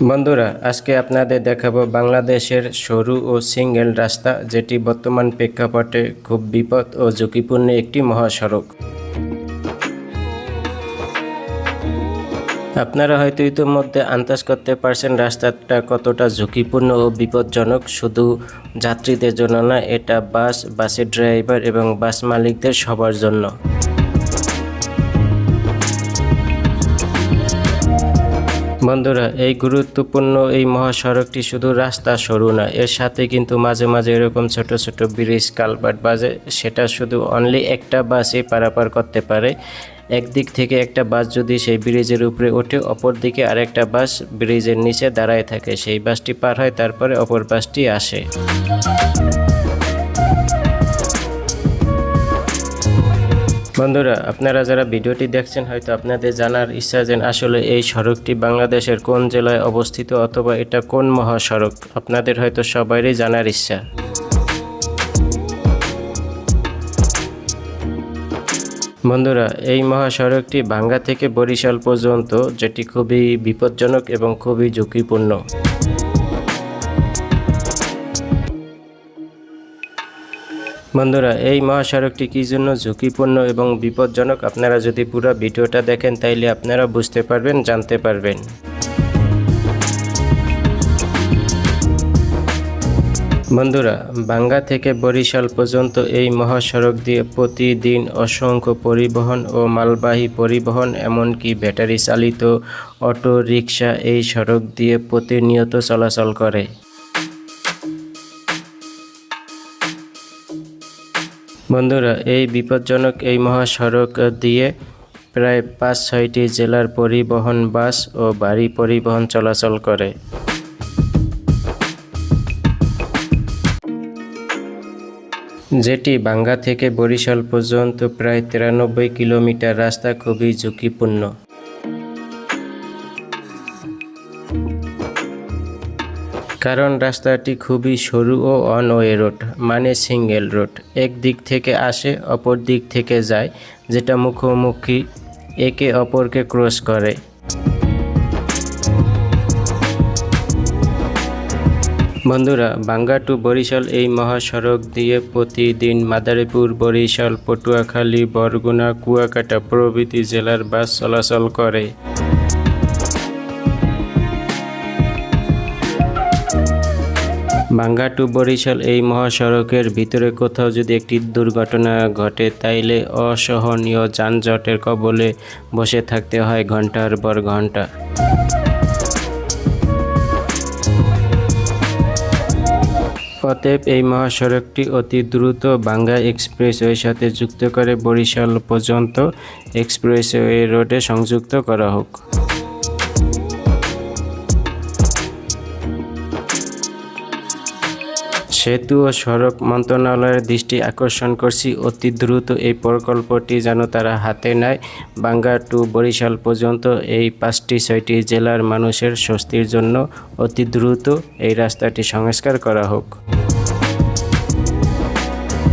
বন্ধুরা, আজকে আপনাদের দেখাবো বাংলাদেশের সরু ও সিঙ্গেল রাস্তা, যেটি বর্তমান প্রেক্ষাপটে খুব বিপদ ও ঝুঁকিপূর্ণ একটি মহাসড়ক। আপনারা হয়তো ইতিমধ্যে আন্দাজ করতে পারছেন রাস্তাটা কতটা ঝুঁকিপূর্ণ ও বিপজ্জনক। শুধু যাত্রীদের জন্য না, এটা বাস, বাসের ড্রাইভার এবং বাস মালিকদের সবার জন্য। বন্ধুরা, এই গুরুত্বপূর্ণ এই মহাসড়কটি শুধু রাস্তা সরু না, এর সাথে কিন্তু মাঝে মাঝে এরকম ছোট ছোট ব্রিজ, কালভার্ট বাজে, সেটা শুধু অনলি একটা বাসই পারাপার করতে পারে। একদিক থেকে একটা বাস যদি সেই ব্রিজের উপরে ওঠে, অপর দিকে আরেকটা বাস ব্রিজের নিচে দাঁড়ায় থাকে। সেই বাসটি পার হয়, তারপরে অপর বাসটি আসে। বন্ধুরা, আপনারা যারা ভিডিওটি দেখছেন, হয়তো আপনাদের জানার ইচ্ছা যে আসলে এই সড়কটি বাংলাদেশের কোন জেলায় অবস্থিত অথবা এটা কোন মহাসড়ক, আপনাদের হয়তো সবারই জানার ইচ্ছা। বন্ধুরা, এই মহাসড়কটি ভাঙ্গা থেকে বরিশাল পর্যন্ত, যেটি খুবই বিপজ্জনক এবং খুবই ঝুঁকিপূর্ণ। বন্ধুরা, এই মহাসড়কটি কী জন্য ঝুঁকিপূর্ণ এবং বিপজ্জনক? আপনারা যদি পুরো ভিডিওটা দেখেন, তাইলে আপনারা বুঝতে পারবেন, জানতে পারবেন। বন্ধুরা বাঙ্গা থেকে বরিশাল পর্যন্ত এই মহাসড়ক দিয়ে প্রতিদিন অসংখ্য পরিবহন ও মালবাহী পরিবহন, এমনকি ব্যাটারি চালিত অটো রিক্সা এই সড়ক দিয়ে প্রতিনিয়ত চলাচল করে। বন্ধুরা, এই বিপজ্জনক এই মহাসড়ক দিয়ে প্রায় পাঁচ ছয়টি জেলার পরিবহন বাস ও বাড়ি পরিবহন চলাচল করে। যেটি বাঙ্গা থেকে বরিশাল পর্যন্ত প্রায় তিরানব্বই কিলোমিটার রাস্তা খুবই ঝুঁকিপূর্ণ। কারণ রাস্তাটি খুবই সরু ও অনওয়ে রোড মানে সিঙ্গেল রোড। এক দিক থেকে আসে, অপর দিক থেকে যায়, যেটা মুখোমুখি একে অপরকে ক্রস করে। বন্ধুরা বাঙ্গা টু বরিশাল এই মহাসড়ক দিয়ে প্রতিদিন মাদারীপুর, বরিশাল, পটুয়াখালী, বরগুনা, কুয়াকাটা প্রভৃতি জেলার বাস চলাচল করে। বাঙ্গা টু বরিশাল এই মহাসড়কের ভিতরে কোথাও যদি একটি দুর্ঘটনা ঘটে, তাইলে অসহনীয় যানজটের কবলে বসে থাকতে হয় ঘণ্টার পর ঘণ্টা অতএব এই মহাসড়কটি অতি দ্রুত বাঙ্গা এক্সপ্রেসওয়ের সাথে যুক্ত করে বরিশাল পর্যন্ত এক্সপ্রেসওয়ে রোডে সংযুক্ত করা হোক। সেতু ও সড়ক মন্ত্রণালয়ের দৃষ্টি আকর্ষণ করছি। অতি দ্রুত এই প্রকল্পটি যেন তারা হাতে নেয়। বাঙ্গা টু বরিশাল পর্যন্ত এই পাঁচটি, ছয়টি জেলার মানুষের স্বস্তির জন্য অতি দ্রুত এই রাস্তাটি সংস্কার করা হোক।